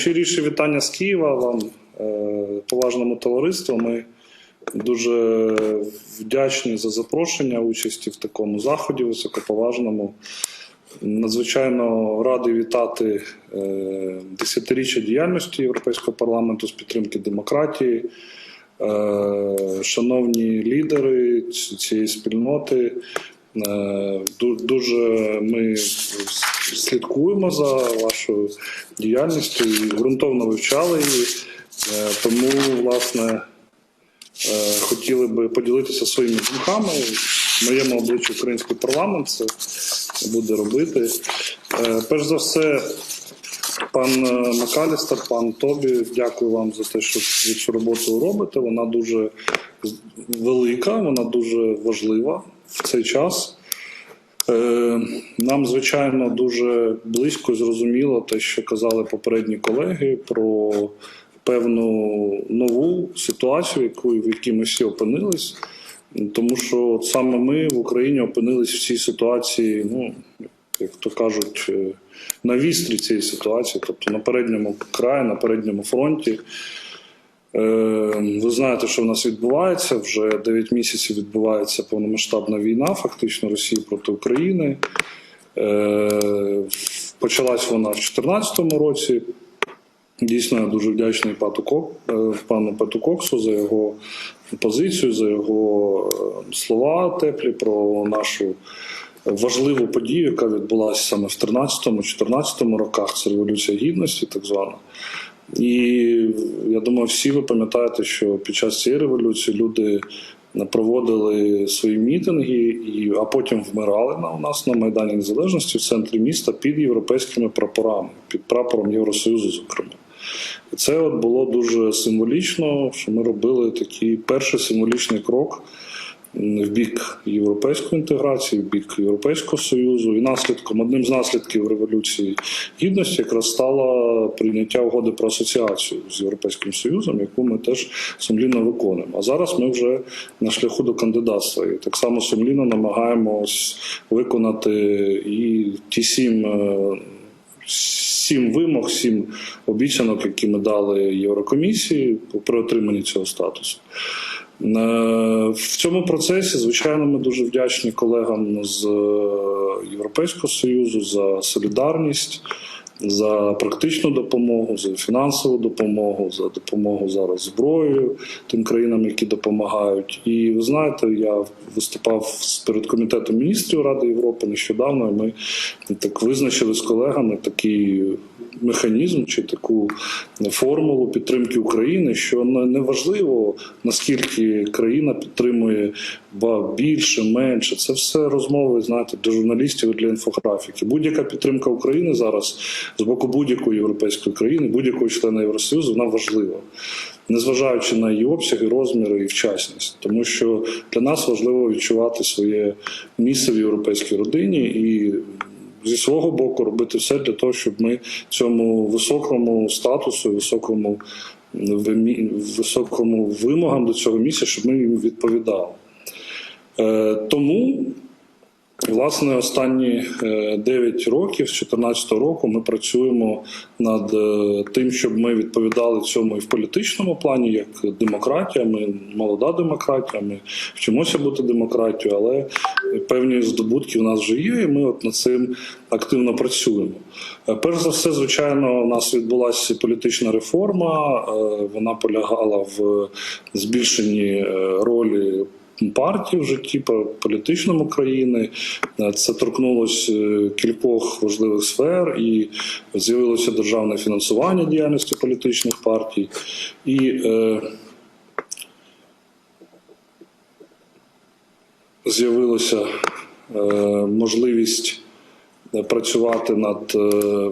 Найщиріші вітання з Києва вам, е, поважному товариству. Ми дуже вдячні за запрошення участі в такому заході високоповажному. Надзвичайно радий вітати е, десятиріччя діяльності Європейського парламенту з підтримки демократії. Е, Шановні лідери цієї спільноти, дуже ми слідкуємо за вашою діяльністю і ґрунтовно вивчали її. Е, Тому, власне, е, хотіли би поділитися своїми думками. В моєму обличчі український парламент це буде робити. Е, Перш за все, пан Макалістер, пан Тобі, дякую вам за те, що ви цю роботу робите. Вона дуже велика, вона дуже важлива в цей час. Е, Нам, звичайно, дуже близько зрозуміло те, що казали попередні колеги про певну нову ситуацію, яку, в якій ми всі опинились. Тому що от саме ми в Україні опинились в цій ситуації, ну, як то кажуть, е, на вістрі цієї ситуації, тобто на передньому краї, на передньому фронті. Е, Ви знаєте, що в нас відбувається. Вже 9 місяців відбувається повномасштабна війна, фактично Росії проти України. Е, Почалась вона в 2014 році. Дійсно, я дуже вдячний е, пану Пету Коксу за його позицію, за його слова теплі про нашу важливу подію, яка відбулася саме в 13-14 роках. Це революція гідності, так звана. І я думаю, всі ви пам'ятаєте, що під час цієї революції люди проводили свої мітинги, а потім вмирали на у нас на Майдані Незалежності в центрі міста під європейськими прапорами, під прапором Євросоюзу, зокрема. І це от було дуже символічно, що ми робили такий перший символічний крок в бік європейської інтеграції, в бік Європейського Союзу. І наслідком, одним з наслідків революції гідності якраз стало прийняття угоди про асоціацію з Європейським Союзом, яку ми теж сумлінно виконуємо. А зараз ми вже на шляху до кандидатства. І так само сумлінно намагаємось виконати і ті сім. е, Сім вимог, сім обіцянок, які ми дали Єврокомісії при отриманні цього статусу. Е, В цьому процесі, звичайно, ми дуже вдячні колегам з е, Європейського Союзу за солідарність, за практичну допомогу, за фінансову допомогу, за допомогу зараз зброєю тим країнам, які допомагають. І ви знаєте, я виступав перед комітетом міністрів Ради Європи нещодавно. і Ми так визначили з колегами такий механізм чи таку формулу підтримки України, що не важливо наскільки країна підтримує ба більше, менше. Це все розмови, знаєте, для журналістів для інфографіки. Будь-яка підтримка України зараз з боку будь-якої європейської країни, будь-якого члена Євросоюзу, вона важлива. Незважаючи на її обсяги, розміри і вчасність, тому що для нас важливо відчувати своє місце в європейській родині і зі свого боку робити все для того, щоб ми цьому високому статусу, високому високому вимогам до цього місця, щоб ми їм відповідали. Е, Тому, власне, останні 9 років, з 2014 року, ми працюємо над е, тим, щоб ми відповідали цьому і в політичному плані, як демократія. Ми молода демократія, ми вчимося бути демократією, але певні здобутки в нас вже є, і ми от над цим активно працюємо. Е, Перш за все, звичайно, у нас відбулася політична реформа. е, Вона полягала в збільшенні е, ролі партій в житті політичному країни. Е, Це торкнулося е, кількох важливих сфер, і з'явилося державне фінансування діяльності політичних партій. І е, з'явилася е, можливість е, працювати над е,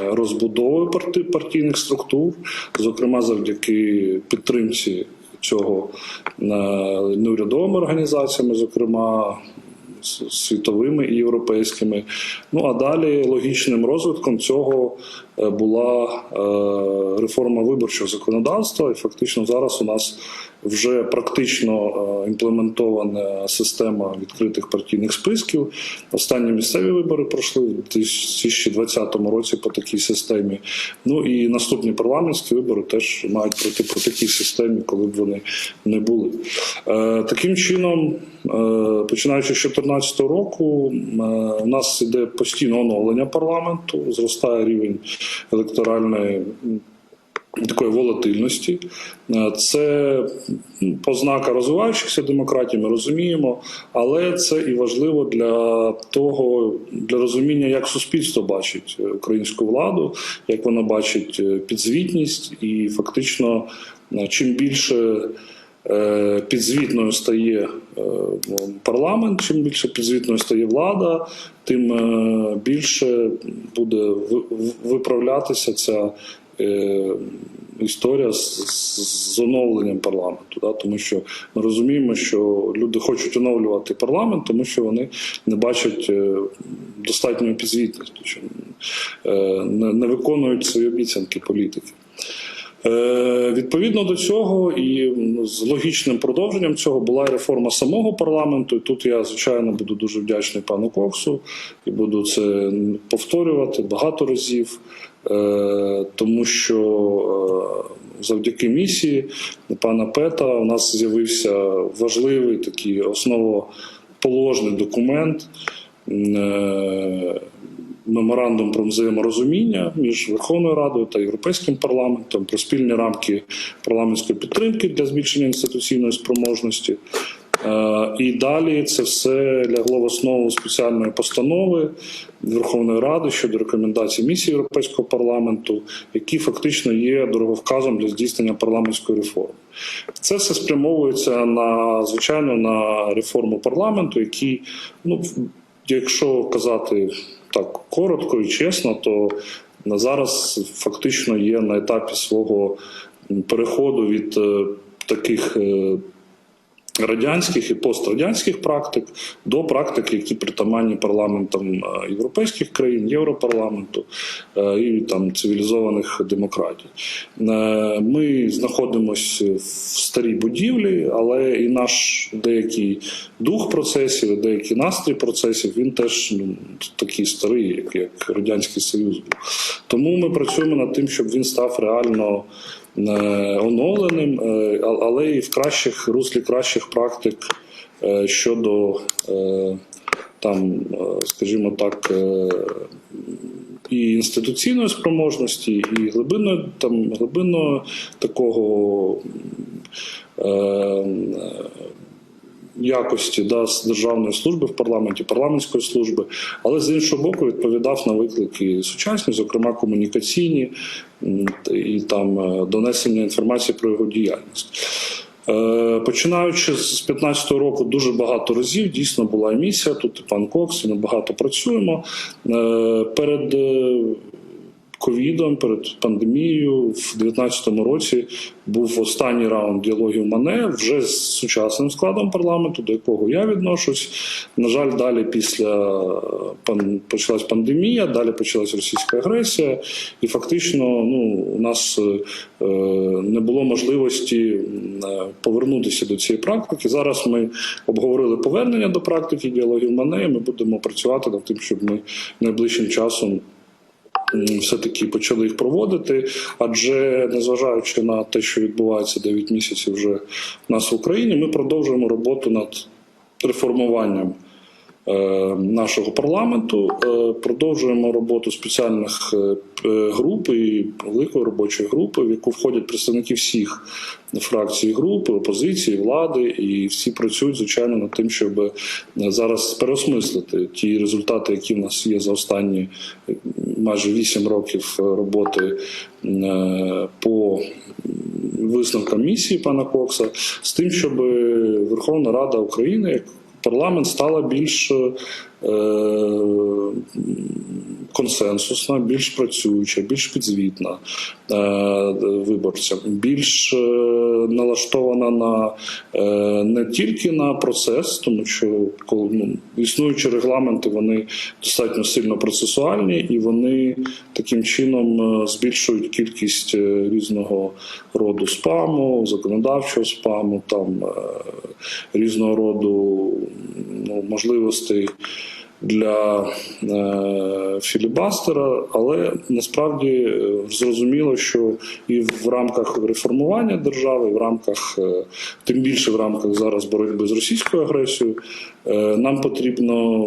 розбудовою партійних структур, зокрема завдяки підтримці цього неурядовими організаціями, зокрема світовими і європейськими. Ну а далі логічним розвитком цього була е, реформа виборчого законодавства, і фактично зараз у нас вже практично е, імплементована система відкритих партійних списків. Останні місцеві вибори пройшли в 2020 році по такій системі. Ну і наступні парламентські вибори теж мають пройти по такій системі, коли б вони не були. Е, Таким чином, е, починаючи з 2014 року, е, у нас іде постійне оновлення парламенту, зростає рівень електоральної такої волатильності. Е, Це познака розвиваючихся демократій, ми розуміємо, але це і важливо для того, для розуміння, як суспільство бачить е, українську владу, як воно бачить е, підзвітність, і фактично, чим більше підзвітною стає е, парламент, чим більше підзвітною стає влада, тим е, більше буде ви- ви- виправлятися ця е, історія з, оновленням парламенту. Тому що ми розуміємо, що люди хочуть оновлювати парламент, тому що вони не бачать е, достатньої підзвітності, е, не, не виконують свої обіцянки політики. Е, Відповідно до цього, і з логічним продовженням цього була реформа самого парламенту. І тут я звичайно буду дуже вдячний пану Коксу і буду це повторювати багато разів, е, тому що е, завдяки місії пана Пета у нас з'явився важливий такий основоположний документ. Меморандум про взаєморозуміння між Верховною Радою та Європейським парламентом про спільні рамки парламентської підтримки для збільшення інституційної спроможності. Е, І далі це все лягло в основу спеціальної постанови Верховної Ради щодо рекомендацій місії Європейського парламенту, які фактично є дороговказом для здійснення парламентської реформи. Це все спрямовується на звичайно на реформу парламенту, який, ну якщо казати так коротко і чесно, то зараз фактично є на етапі свого переходу від е, таких. Радянських і пострадянських практик до практик, які притаманні парламентам е, європейських країн, Європарламенту е, і там цивілізованих демократій. Е, Ми знаходимося в старій будівлі, але і наш деякий дух процесів, і деякий настрій процесів він теж ну, такий старий, як, як Радянський Союз був. Тому ми працюємо над тим, щоб він став реально оновленим, е, але і в кращих руслі кращих практик е, щодо е, там, е, скажімо так, е, і інституційної спроможності, і глибинної там глибинного такого. Якості да, з державної служби в парламенті, парламентської служби, але з іншого боку відповідав на виклики сучасні, зокрема комунікаційні і там е, донесення інформації про його діяльність. Е, Починаючи з 2015 року, дуже багато разів дійсно була емісія. Тут і пан Кокс, і ми багато працюємо. Е, Перед ковідом, перед пандемією в 2019 році був останній раунд діалогів Мане вже з сучасним складом парламенту, до якого я відношусь. На жаль, далі після почалась пандемія, далі почалась російська агресія, і фактично ну, у нас е, не було можливості е, повернутися до цієї практики. Зараз ми обговорили повернення до практики діалогів Мане. і Ми будемо працювати над тим, щоб ми найближчим часом все-таки почали їх проводити. Адже незважаючи на те, що відбувається 9 місяців вже в нас в Україні, ми продовжуємо роботу над реформуванням. Е, Нашого парламенту. Е, продовжуємо роботу спеціальних е, груп і великої робочої групи, в яку входять представники всіх фракцій груп, опозиції, влади, і всі працюють звичайно над тим, щоб зараз переосмислити ті результати, які в нас є за останні майже 8 років роботи по висновкам місії пана Кокса, з тим, щоб Верховна Рада України як парламент стала більш е, консенсусна, більш працююча, більш підзвітна е, виборцям, більш е, налаштована на е, не тільки на процес, тому що коли ну, існуючі регламенти вони достатньо сильно процесуальні і вони таким чином е, збільшують кількість е, різного роду спаму, законодавчого спаму, там е, різного роду ну, можливостей для е, філібастера, але насправді е, зрозуміло, що і в рамках реформування держави, в рамках, е, тим більше в рамках зараз боротьби з російською агресією, нам потрібно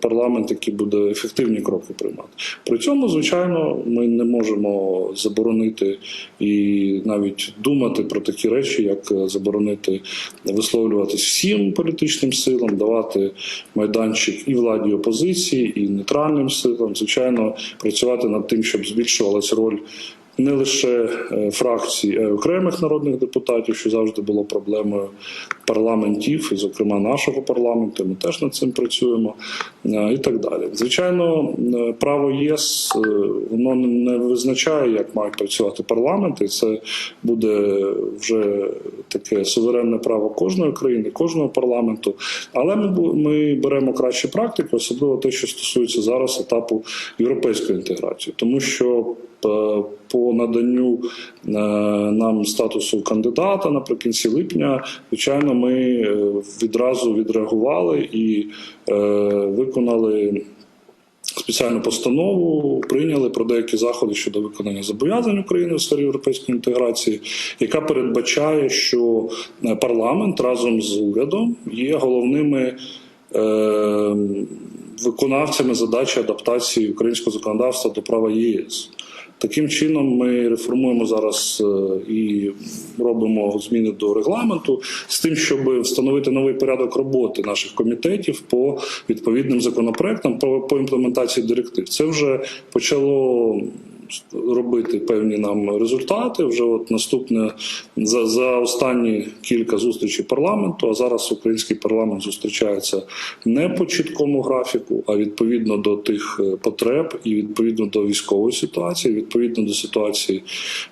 парламент, який буде ефективні кроки приймати. При цьому, звичайно, ми не можемо заборонити і навіть думати про такі речі, як заборонити висловлюватись всім політичним силам, давати майданчик і владі і опозиції, і нейтральним силам. Звичайно, працювати над тим, щоб збільшувалася роль. Не лише е, фракцій, а й окремих народних депутатів, що завжди було проблемою парламентів, і, зокрема, нашого парламенту. Ми теж над цим працюємо е, і так далі. Звичайно, е, право ЄС воно не визначає, як мають працювати парламенти. Це буде вже таке суверенне право кожної країни, кожного парламенту. Але ми ми беремо кращі практики, особливо те, що стосується зараз етапу європейської інтеграції, тому що е, наданню е, нам статусу кандидата наприкінці липня, звичайно, ми е, відразу відреагували і е, виконали спеціальну постанову прийняли про деякі заходи щодо виконання зобов'язань України у сфері європейської інтеграції, яка передбачає, що парламент разом з урядом є головними. Виконавцями задачі адаптації українського законодавства до права ЄС. Таким чином, ми реформуємо зараз е, і робимо зміни до регламенту з тим, щоб встановити новий порядок роботи наших комітетів по відповідним законопроектам по, по імплементації директив. Це вже почало робити певні нам результати. Вже от наступне за, за останні кілька зустрічей парламенту. А зараз український парламент зустрічається не по чіткому графіку, а відповідно до тих е, потреб і відповідно до військової ситуації, відповідно до ситуації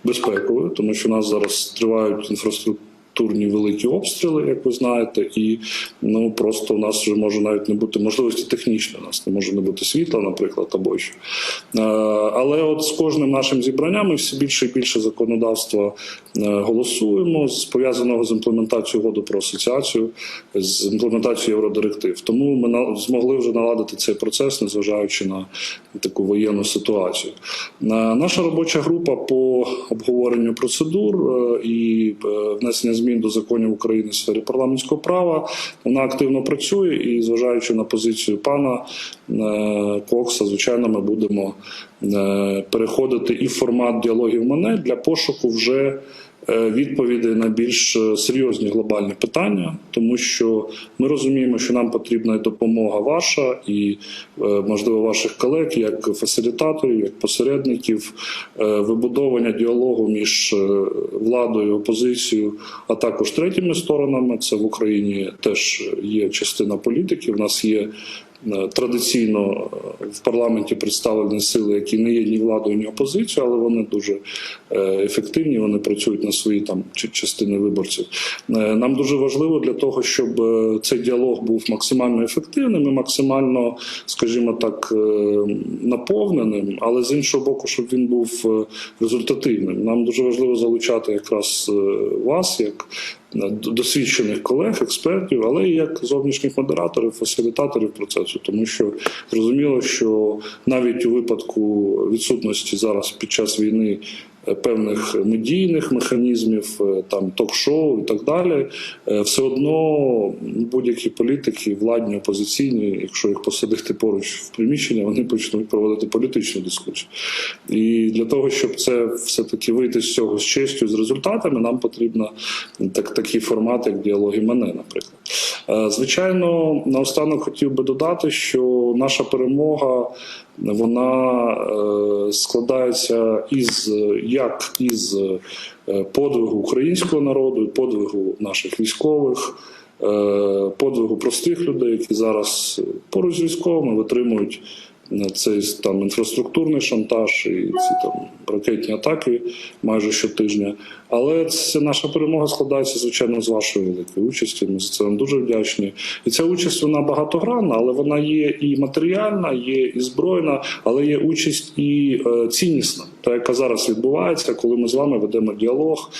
безпекової, тому що у нас зараз тривають інфраструктури. Турні великі обстріли, як ви знаєте, і ну просто у нас вже може навіть не бути можливості технічної, у нас не може не бути світла, наприклад, або що. Е, Але от з кожним нашим зібранням ми все більше і більше законодавства е, голосуємо з пов'язаного з імплементацією угоди про асоціацію, з імплементацією євродиректив. Тому ми змогли вже наладити цей процес, незважаючи на таку воєнну ситуацію. Е, Наша робоча група по обговоренню процедур і внесення змін до законів України в сфері парламентського права. Вона активно працює і, зважаючи на позицію пана е, Кокса, звичайно, ми будемо е, переходити і в формат діалогів мене. Для пошуку вже відповідей на більш е, серйозні глобальні питання, тому що ми розуміємо, що нам потрібна допомога ваша, і е, можливо ваших колег, як фасилітаторів, як посередників, е, вибудовування діалогу між е, владою, опозицією, а також третіми сторонами. Це в Україні теж є частина політики. В нас є е, традиційно е, в парламенті представлені сили, які не є ні владою, ні опозицією, але вони дуже е, ефективні. Вони працюють на свої там частини виборців. Е, Нам дуже важливо для того, щоб е, цей діалог був максимально ефективним і максимально, скажімо так, е, наповненим, але з іншого боку, щоб він був е, результативним. Нам дуже важливо залучати якраз е, вас як е, досвідчених колег, експертів, але і як зовнішніх модераторів, фасилітаторів процесу, тому що зрозуміло, що навіть у випадку відсутності зараз під час війни. Е, Певних медійних механізмів, е, там ток-шоу і так далі, е, все одно будь-які політики, владні, опозиційні, якщо їх посадити поруч в приміщення, вони почнуть проводити політичну дискусію. І для того, щоб це все-таки вийти з цього з честю, з результатами, нам потрібно так, такий формат, як діалоги мене, наприклад. Е, Звичайно, наостанок хотів би додати, що наша перемога вона е, складається із як із е, подвигу українського народу, подвигу наших військових. подвигу простих людей, які зараз поруч з військовими витримують е, цей там інфраструктурний шантаж і ці там ракетні атаки майже щотижня. Але це наша перемога складається, звичайно, з вашої великої участі. Ми за це вам дуже вдячні. І ця участь вона багатогранна, але вона є і матеріальна, є і збройна, але є участь і е, ціннісна, та яка зараз відбувається, коли ми з вами ведемо діалог.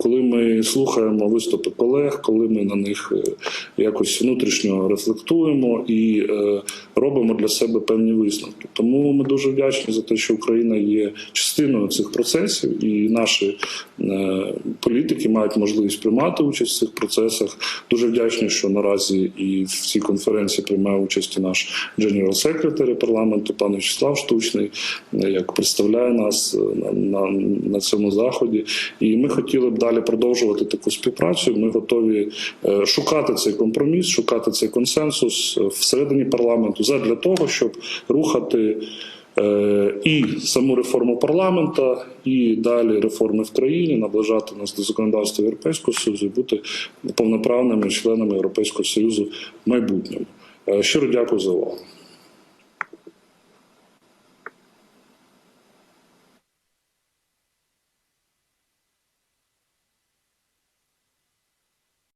Коли ми слухаємо виступи колег, коли ми на них е, якось внутрішньо рефлектуємо і е, робимо для себе певні висновки. Тому ми дуже вдячні за те, що Україна є частиною цих процесів, і наші е, політики мають можливість приймати участь в цих процесах. Дуже вдячні, що наразі і в цій конференції приймає участь і наш General Secretary парламенту, пан Вячеслав Штучний, як представляє нас на, на, на цьому заході. І ми хотіли б далі продовжувати таку співпрацю. Ми готові е, шукати цей компроміс, шукати цей консенсус е, всередині парламенту задля того, щоб рухати. е, І саму реформу парламента, і далі реформи в країні, наближати нас до законодавства Європейського Союзу і бути повноправними членами Європейського Союзу в майбутньому. Щиро дякую за увагу.